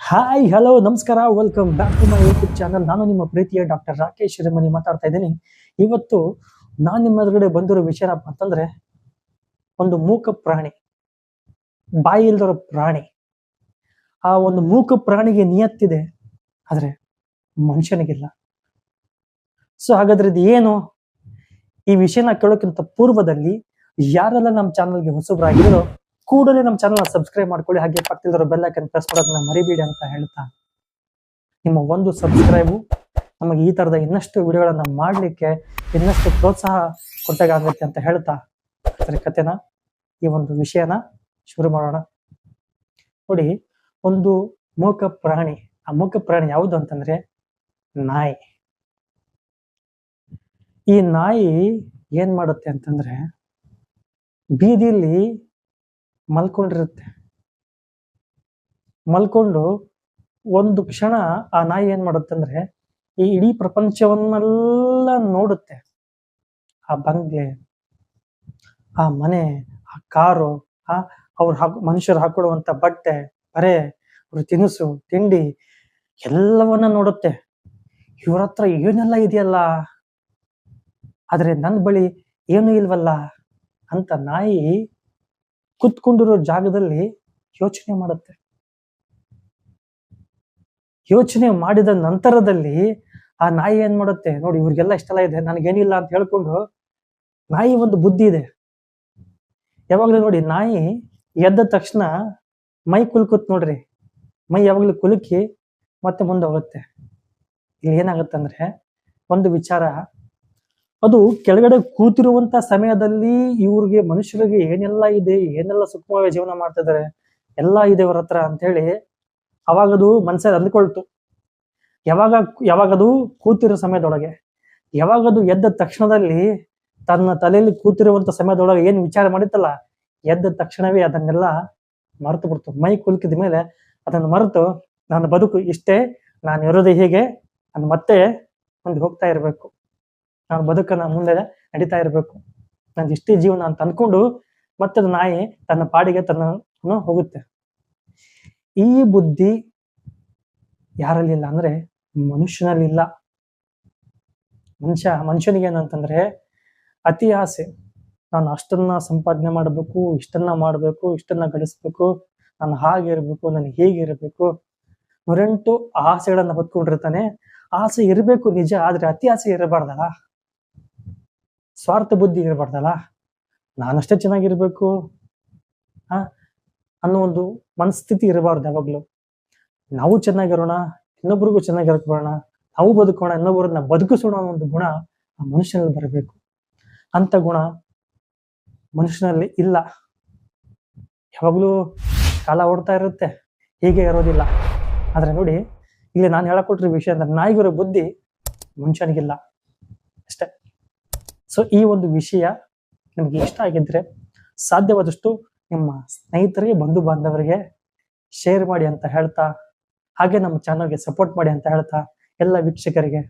Hi hello ನಮಸ್ಕಾರ welcome back to my YouTube channel ನಾನು ನಿಮ್ಮ ಪ್ರೀತಿಯ ಡಾಕ್ಟರ್ ರಾಕೇಶ್ ಹಿರೇಮನಿ ಮಾತಾಡ್ತಾ ಇದ್ದೀನಿ. ಇವತ್ತು ನಾನು ನಿಮ್ಮ ಎದುರುಗಡೆ ಬಂದಿರೋ ವಿಷಯ ಏನಪ್ಪ ಅಂತಂದ್ರೆ, ಒಂದು ಮೂಕ ಪ್ರಾಣಿ, ಬಾಯಿ ಇಲ್ದಿರೋ ಪ್ರಾಣಿ. ಆ ಒಂದು ಮೂಕ ಪ್ರಾಣಿಗೆ ನಿಯತ್ತಿದೆ ಆದ್ರೆ ಮನುಷ್ಯನಿಗಿಲ್ಲ. ಸೊ ಹಾಗಾದ್ರೆ ಇದು ಏನು? ಈ ವಿಷಯನ ಕೇಳೋಕ್ಕಿಂತ ಪೂರ್ವದಲ್ಲಿ ಯಾರೆಲ್ಲ ನಮ್ಮ ಚಾನಲ್ಗೆ ಹೊಸಬ್ರಾಗಿರೋ ಕೂಡಲೇ ನಮ್ಮ ಚಾನಲ್ ಸಬ್ಸ್ಕ್ರೈಬ್ ಮಾಡ್ಕೊಳ್ಳಿ. ಹಾಗೆ ಪಕ್ಕದಲ್ಲಿರೋ ಬೆಲ್ ಐಕನ್ ಪ್ರೆಸ್ ಮಾಡೋದನ್ನ ಮರಿಬೇಡಿ ಅಂತ ಹೇಳ್ತಾ ನಿಮ್ಮ ಒಂದು ಸಬ್ಸ್ಕ್ರೈಬು ನಮಗೆ ಈ ತರದ ಇನ್ನಷ್ಟು ವಿಡಿಯೋಗಳನ್ನ ಮಾಡಲಿಕ್ಕೆ ಇನ್ನಷ್ಟು ಪ್ರೋತ್ಸಾಹ ಕೊಟ್ಟಾಗುತ್ತೆ ಅಂತ ಹೇಳ್ತಾ ಅದರ ಕಥೆನ, ಈ ಒಂದು ವಿಷಯನ ಶುರು ಮಾಡೋಣ. ನೋಡಿ, ಒಂದು ಮೂಕ ಪ್ರಾಣಿ. ಆ ಮೂಕ ಪ್ರಾಣಿ ಯಾವುದು ಅಂತಂದ್ರೆ ನಾಯಿ. ಈ ನಾಯಿ ಏನ್ ಮಾಡುತ್ತೆ ಅಂತಂದ್ರೆ ಬೀದಿಲಿ ಮಲ್ಕೊಂಡಿರುತ್ತೆ. ಮಲ್ಕೊಂಡು ಒಂದು ಕ್ಷಣ ಆ ನಾಯಿ ಏನ್ ಮಾಡುತ್ತಂದ್ರೆ ಈ ಇಡೀ ಪ್ರಪಂಚವನ್ನೆಲ್ಲ ನೋಡುತ್ತೆ. ಆ ಬಂಗ್ಲೆ, ಆ ಮನೆ, ಆ ಕಾರು, ಆ ಅವ್ರು ಹಾಕ್, ಮನುಷ್ಯರು ಹಾಕೊಳ್ಳುವಂತ ಬಟ್ಟೆ, ಬರೆ, ಅವ್ರ ತಿನಿಸು, ತಿಂಡಿ ಎಲ್ಲವನ್ನ ನೋಡುತ್ತೆ. ಇವ್ರ ಹತ್ರ ಏನೆಲ್ಲ ಇದೆಯಲ್ಲ? ಆದ್ರೆ ನನ್ನ ಬಳಿ ಏನು ಇಲ್ವಲ್ಲ? ಅಂತ ನಾಯಿ ಕುತ್ಕೊಂಡಿರೋ ಜಾಗದಲ್ಲಿ ಯೋಚನೆ ಮಾಡುತ್ತೆ. ಯೋಚನೆ ಮಾಡಿದ ನಂತರದಲ್ಲಿ ಆ ನಾಯಿ ಏನ್ ಮಾಡುತ್ತೆ? ನೋಡಿ, ಇವ್ರಿಗೆಲ್ಲ ಇಷ್ಟೆಲ್ಲ ಇದೆ. ನನಗೇನಿಲ್ಲ ಅಂತ ಹೇಳ್ಕೊಂಡು ನಾಯಿ ಒಂದು ಬುದ್ಧಿ ಇದೆ. ಯಾವಾಗ್ಲೂ ನೋಡಿ, ನಾಯಿ ಎದ್ದ ತಕ್ಷಣ ಮೈ ಕುಲ್ಕುತ್ ನೋಡ್ರಿ. ಮೈ ಯಾವಾಗ್ಲೂ ಕುಲುಕಿ ಮತ್ತೆ ಮುಂದೆ ಹೋಗುತ್ತೆ. ಇಲ್ಲಿ ಏನಾಗುತ್ತಂದ್ರೆ ಒಂದು ವಿಚಾರ ಅದು ಕೆಳಗಡೆ ಕೂತಿರುವಂತ ಸಮಯದಲ್ಲಿ ಇವ್ರಿಗೆ ಮನುಷ್ಯರಿಗೆ ಏನೆಲ್ಲ ಇದೆ, ಏನೆಲ್ಲ ಸುಖವಾಗಿ ಜೀವನ ಮಾಡ್ತಾ ಇದಾರೆ ಎಲ್ಲ ಇದೆ ಅವ್ರ ಹತ್ರ ಅಂತ ಹೇಳಿ ಅವಾಗದು ಮನ್ಸಲ್ಲಿ ಅಂದ್ಕೊಳ್ತು. ಯಾವಾಗ, ಯಾವಾಗದು ಕೂತಿರೋ ಸಮಯದೊಳಗೆ, ಯಾವಾಗದು ಎದ್ದ ತಕ್ಷಣದಲ್ಲಿ ತನ್ನ ತಲೆಯಲ್ಲಿ ಕೂತಿರುವಂತ ಸಮಯದೊಳಗೆ ಏನ್ ವಿಚಾರ ಮಾಡಿತ್ತಲ್ಲ, ಎದ್ದ ತಕ್ಷಣವೇ ಅದನ್ನೆಲ್ಲ ಮರೆತು ಬಿಡ್ತು. ಮೈ ಕುಲ್ಕಿದ ಮೇಲೆ ಅದನ್ನು ಮರೆತು ನನ್ನ ಬದುಕು ಇಷ್ಟೇ, ನಾನು ಇರೋದು ಹೀಗೆ, ನಾನು ಮತ್ತೆ ಮುಂದೆ ಹೋಗ್ತಾ ಇರಬೇಕು. ನಾನು ಬದುಕನ್ನ ಮುಂದೆ ನಡೀತಾ ಇರಬೇಕು. ನಂದು ಇಷ್ಟೇ ಜೀವನ ಅಂತ ಅಂದ್ಕೊಂಡು ಮತ್ತದ ನಾಯಿ ತನ್ನ ಪಾಡಿಗೆ ತನ್ನ ಹೋಗುತ್ತೆ. ಈ ಬುದ್ಧಿ ಯಾರಲ್ಲಿ ಇಲ್ಲ ಅಂದ್ರೆ ಮನುಷ್ಯನಲ್ಲಿ ಇಲ್ಲ. ಮನುಷ್ಯ ಮನುಷ್ಯನಿಗೆ ಏನಂತಂದ್ರೆ ಅತಿ ಆಸೆ. ನಾನು ಅಷ್ಟನ್ನ ಸಂಪಾದನೆ ಮಾಡಬೇಕು, ಇಷ್ಟನ್ನ ಮಾಡಬೇಕು, ಇಷ್ಟನ್ನ ಗಳಿಸ್ಬೇಕು, ನಾನು ಹಾಗೆ ಇರಬೇಕು, ನಾನು ಹೀಗೆ ಇರಬೇಕು. ನೂರೆಂಟು ಆಸೆಗಳನ್ನ ಹೊತ್ಕೊಂಡಿರ್ತಾನೆ. ಆಸೆ ಇರಬೇಕು ನಿಜ, ಆದ್ರೆ ಅತಿ ಆಸೆ ಇರಬಾರ್ದಲ್ಲ. ಸ್ವಾರ್ಥ ಬುದ್ಧಿ ಇರಬಾರ್ದಲ್ಲ? ನಾನಷ್ಟೇ ಚೆನ್ನಾಗಿರ್ಬೇಕು, ಆ? ಅನ್ನೋ ಒಂದು ಮನಸ್ಥಿತಿ ಇರಬಾರ್ದು ಯಾವಾಗ್ಲೂ. ನಾವು ಚೆನ್ನಾಗಿರೋಣ, ಇನ್ನೊಬ್ರಿಗೂ ಚೆನ್ನಾಗಿರೋಣ ನಾವು ಬದುಕೋಣ ಇನ್ನೊಬ್ಬರನ್ನ ಬದುಕಿಸೋಣ ಅನ್ನೋ ಒಂದು ಗುಣ ಆ ಮನುಷ್ಯನಲ್ಲಿ ಬರಬೇಕು. ಅಂತ ಗುಣ ಮನುಷ್ಯನಲ್ಲಿ ಇಲ್ಲ. ಯಾವಾಗ್ಲೂ ಕಾಲ ಓಡ್ತಾ ಇರುತ್ತೆ, ಹೀಗೆ ಇರೋದಿಲ್ಲ. ಆದ್ರೆ ನೋಡಿ, ಇಲ್ಲಿ ನಾನು ಹೇಳಕೊಟ್ಟಿರೋ ವಿಷಯ ಅಂದ್ರೆ ನಾಯಿಗಿರೋ ಬುದ್ಧಿ ಮನುಷ್ಯನಿಗಿಲ್ಲ. ಅಷ್ಟೇ. ಸೊ ಈ ಒಂದು ವಿಷಯ ನಿಮಗೆ ಇಷ್ಟ ಆಗಿದ್ರೆ ಸಾಧ್ಯವಾದಷ್ಟು ನಿಮ್ಮ ಸ್ನೇಹಿತರಿಗೆ, ಬಂಧು ಬಾಂಧವರಿಗೆ ಶೇರ್ ಮಾಡಿ ಅಂತ ಹೇಳ್ತಾ, ಹಾಗೆ ನಮ್ಮ ಚಾನಲ್ಗೆ ಸಪೋರ್ಟ್ ಮಾಡಿ ಅಂತ ಹೇಳ್ತಾ, ಎಲ್ಲ ವೀಕ್ಷಕರಿಗೆ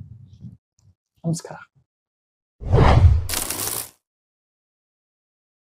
ನಮಸ್ಕಾರ.